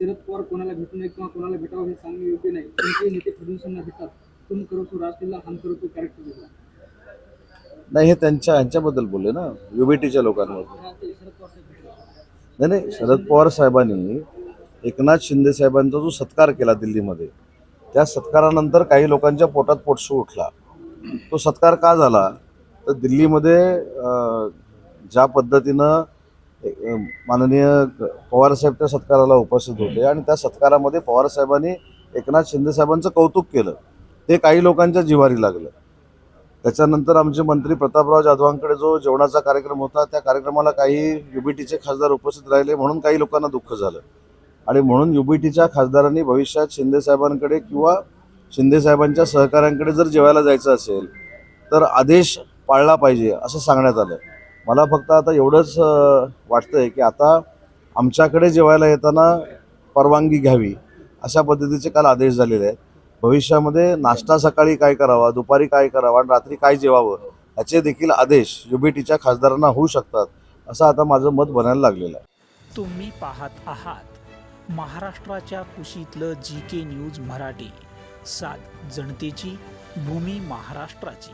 शरद पवार कोणाला भेटू नये किंवा कोणाला भेटावं हे सांगणे योग्य नाही. कोणतेही नेते फडणवीसांना भेटतात. तुम करो तो राजकीयला हम करो तो कॅरेक्टर वेगळा नाही हे त्यांच्या ह्यांच्याबद्दल बोलले ना. युबीटीच्या लोकांबद्दल. नाही नाही शरद पवार साहेबांनी एकनाथ शिंदे साहेबांचा जो सत्कार केला दिल्लीमध्ये त्या सत्कारानंतर काही लोकांच्या पोटात पोटसू उठला. तो सत्कार का झाला? तर दिल्लीमध्ये ज्या पद्धतीनं माननीय पवारसाहेब त्या सत्काराला उपस्थित होते आणि त्या सत्कारामध्ये पवारसाहेबांनी एकनाथ शिंदे साहेबांचं कौतुक केलं. ते काही लोकांच्या जिव्हारी लागलं. त्याच्यानंतर आमचे मंत्री प्रतापराव जाधवांकडे जो जेवणाचा कार्यक्रम होता त्या कार्यक्रमाला काही युबीटीचे खासदार उपस्थित राहिले म्हणून काही लोकांना दुःख झालं. आणि म्हणून युबीटीच्या खासदारांनी भविष्यात शिंदेसाहेबांकडे किंवा शिंदेसाहेबांच्या सहकाऱ्यांकडे जर जेवायला जायचं असेल तर आदेश पाळला पाहिजे असं सांगण्यात आलं. मला फक्त आता एवढंच वाटतं वाटतंय की आता आमच्याकडे जेवायला येताना परवानगी घ्यावी अशा पद्धतीचे काल आदेश झालेले आहेत. भविष्यामध्ये नाश्ता सकाळी काय करावा दुपारी काय करावा आणि रात्री काय जेवावं याचे देखील आदेश युबीटीच्या खासदारांना होऊ शकतात असं आता माझं मत बनायला लागलेलं आहे. तुम्ही पाहत आहात महाराष्ट्राच्या कुशीतलं जी के न्यूज मराठी. सात जनतेची भूमी महाराष्ट्राची.